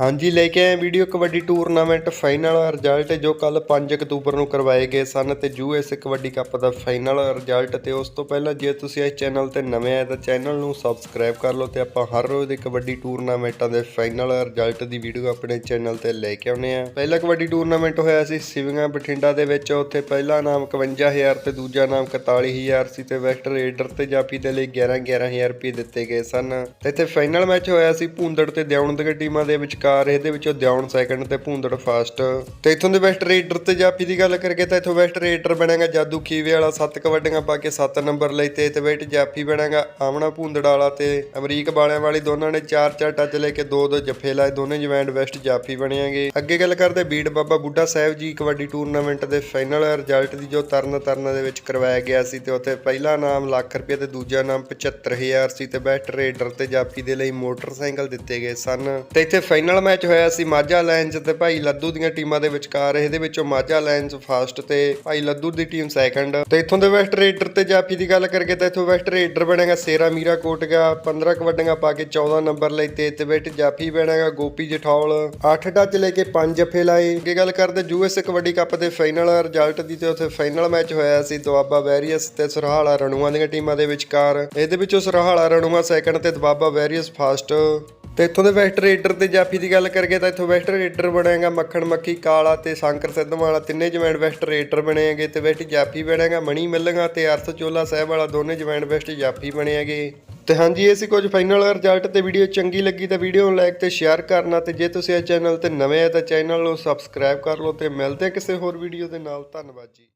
ਹਾਂਜੀ, ਲੈ ਕੇ ਆਏ video kabaddi tournament final result ਜੋ ਕੱਲ 5 ਅਕਤੂਬਰ ਨੂੰ ਕਰਵਾਏ ਗਏ ਸਨ ਤੇ ਯੂਐਸ ਕਬੱਡੀ ਕੱਪ ਦਾ ਫਾਈਨਲ ਰਿਜ਼ਲਟ ਤੇ ਉਸ ਤੋਂ ਪਹਿਲਾਂ ਜੇ ਤੁਸੀਂ ਇਸ ਚੈਨਲ ਤੇ ਨਵੇਂ ਆਏ ਤਾਂ ਚੈਨਲ ਨੂੰ ਸਬਸਕ੍ਰਾਈਬ ਕਰ ਲਓ ਤੇ ਆਪਾਂ ਹਰ ਰੋਜ਼ ਦੇ ਕਬੱਡੀ ਟੂਰਨਾਮੈਂਟਾਂ ਦੇ ਫਾਈਨਲ ਰਿਜ਼ਲਟ ਦੀ ਵੀਡੀਓ ਆਪਣੇ ਚੈਨਲ ਤੇ ਲੈ ਕੇ ਆਉਨੇ ਆ ਪਹਿਲਾ ਕਬੱਡੀ ਟੂਰਨਾਮੈਂਟ ਹੋਇਆ ਸੀ ਸਿਵਿੰਗਾ ਬਠਿੰਡਾ ਦੇ ਵਿੱਚ, ਉੱਥੇ ਪਹਿਲਾ ਨਾਮ 51000 ਤੇ ਦੂਜਾ ਨਾਮ 41000 ਸੀ ਤੇ ਵੈਸਟ ਰੇਡਰ ਤੇ ਜਾਪੀ ਦੇ ਲਈ 11 11000 ਰੁਪਏ ਦਿੱਤੇ ਗਏ ਸਨ। ਤੇ ਇੱਥੇ ਫਾਈਨਲ ਮੈਚ ਹੋਇਆ ਸੀ, ਭੂੰਦੜ ਤੇ ਦਿਉਣ ਦੀਆਂ ਟੀਮਾਂ ਦੇ ਵਿਚਕਾਰ ਇਹਦੇ ਵਿੱਚੋਂ ਦਿਉਣ ਸੈਕੰਡ ਤੇ ਭੂੰਦੜ ਫਾਸਟ ਤੇ ਇਥੋਂ ਦੇ ਬੈਸਟ ਰੇਡਰ ਤੇ ਜਾਪੀ ਦੀ ਗੱਲ ਕਰਕੇ ਤਾਂ ਇਥੋਂ ਵੈਸਟ ਰੇਡਰ ਬਣੇਗਾ ਜਾਦੂ ਖੀਵੇ ਵਾਲਾ 7 ਕਬੱਡੀਆਂ ਪਾ ਕੇ 7 ਨੰਬਰ ਲਈ ਤੇ ਤੇ ਵੈਟ ਜਾਪੀ ਬਣੇਗਾ ਆਮਣਾ ਭੂੰਦੜ ਵਾਲਾ ਤੇ ਅਮਰੀਕ ਵਾਲਿਆਂ ਵਾਲੀ ਦੋਨਾਂ ਨੇ 4-4 ਟੱਚ ਲੈ ਕੇ 2-2 ਜੱਫੇ ਲਾਏ, ਦੋਨੇ ਜਵੈਂਟ ਵੈਸਟ ਜਾਪੀ ਬਣਿਆਗੇ ਅੱਗੇ ਗੱਲ ਕਰਦੇ ਬੀੜ ਬਾਬਾ ਬੁੱਢਾ ਸਾਹਿਬ ਜੀ ਕਬੱਡੀ ਟੂਰਨਾਮੈਂਟ ਦੇ ਫਾਈਨਲ ਰਿਜ਼ਲਟ ਦੀ ਜੋ ਤਰਨ ਤਰਨ ਦੇ ਵਿੱਚ ਕਰਵਾਇਆ ਗਿਆ ਸੀ ਤੇ ਉੱਥੇ ਪਹਿਲਾ ਨਾਮ ਲੱਖ ਰੁਪਏ ਤੇ ਦੂਜਾ ਨਾਮ 75000 ਸੀ ਤੇ ਬੈਸਟ ਰੇਡਰ ਤੇ ਜਾਪੀ ਦੇ ਲਈ ਮੋਟਰਸਾਈਕਲ ਦਿੱਤੇ ਗਏ ਸਨ। ਤੇ ਇੱਥੇ ਫਾਈਨਲ ਮੈਚ ਹੋਇਆ ਸੀ ਮਾਝਾ ਲਾਇਨਸ ਤੇ ਭਾਈ ਲੱਦੂ ਦੀਆਂ ਟੀਮਾਂ ਦੇ ਵਿਚਕਾਰ। ਇਹਦੇ ਵਿੱਚੋਂ ਮਾਝਾ ਲਾਇਨਸ ਫਸਟ ਤੇ ਭਾਈ ਲੱਦੂ ਦੀ ਟੀਮ ਸੈਕੰਡ ਤੇ ਇੱਥੋਂ ਦੇ ਵੈਸਟ ਰੇਡਰ ਤੇ ਜਾਪੀ ਦੀ ਗੱਲ ਕਰਕੇ ਤਾਂ ਇੱਥੋਂ ਵੈਸਟ ਰੇਡਰ ਬਣੇਗਾ ਸੇਰਾ ਮੀਰਾ ਕੋਟਗਾ 15 ਕਬੱਡੀਆਂ ਪਾ ਕੇ 14 ਨੰਬਰ ਲਈ ਤੇ ਤੇ ਵਿੱਚ ਜਾਫੀ ਬਣੇਗਾ ਗੋਪੀ ਜਠੌਲ। 8 ਟੱਚ ਲੈ ਕੇ 5 ਜੱਫੇ ਲਾਏ। ਅੱਗੇ ਗੱਲ ਕਰਦੇ ਯੂਐਸ ਕਬੱਡੀ ਕੱਪ ਦੇ ਫਾਈਨਲ ਰਿਜ਼ਲਟ ਦੀ ਤੇ ਉੱਥੇ ਫਾਈਨਲ ਮੈਚ ਹੋਇਆ ਸੀ ਦੁਆਬਾ ਵੈਰੀਅਸ ਤੇ ਸਰਹਾਲਾ ਰਣੂਆਂ ਦੀਆਂ ਟੀਮਾਂ ਦੇ ਵਿਚਕਾਰ। ਇਹਦੇ ਵਿੱਚੋਂ ਸਰਹਾਲਾ ਰਣੂਆਂ ਸੈਕੰਡ ਤੇ ਦੁਆਬਾ ਵੈਰੀਅਸ ਫਸਟ ਤੇ ਇੱਥੋਂ ਦੇ ਵੈਸਟ ਰੇਡਰ ਤੇ ਜਾਫੀ ਦੀ ਗੱਲ ਕਰਕੇ ਤਾਂ ਇੱਥੋਂ ਵੈਸਟ ਰੇਡਰ ਬਣੇਗਾ ਮੱਖਣ, ਮੱਖੀ, ਕਾਲਾ ਤੇ ਸ਼ੰਕਰ ਸਿੱਧਮ ਵਾਲਾ ਤਿੰਨੇ ਜਵੈਂਟ ਵੈਸਟ ਰੇਡਰ ਬਣੇਗੇ ਤੇ ਵੈਸਟ ਜਾਫੀ ਬਣੇਗਾ, ਮਣੀ ਮਿੱਲਗਾ ਤੇ ਅਰਥ ਚੋਲਾ ਸਾਹਿਬ ਵਾਲਾ ਦੋਨੇ ਜਵੈਂਟ ਵੈਸਟ ਜਾਫੀ ਬਣੇਗੇ। ਤੇ ਹਾਂਜੀ, ਇਹ ਸੀ ਕੁਝ ਫਾਈਨਲ ਰਿਜ਼ਲਟ ਤੇ ਵੀਡੀਓ ਚੰਗੀ ਲੱਗੀ ਤਾਂ ਵੀਡੀਓ ਨੂੰ ਲਾਈਕ ਤੇ ਸ਼ੇਅਰ ਕਰਨਾ ਤੇ ਜੇ ਤੁਸੀਂ ਇਹ ਚੈਨਲ ਤੇ ਨਵੇਂ ਆ ਤਾਂ ਚੈਨਲ ਨੂੰ ਸਬਸਕ੍ਰਾਈਬ ਕਰ ਲਓ ਤੇ ਮਿਲਦੇ ਹਾਂ ਕਿਸੇ ਹੋਰ ਵੀਡੀਓ ਦੇ ਨਾਲ। ਧੰਨਵਾਦ ਜੀ।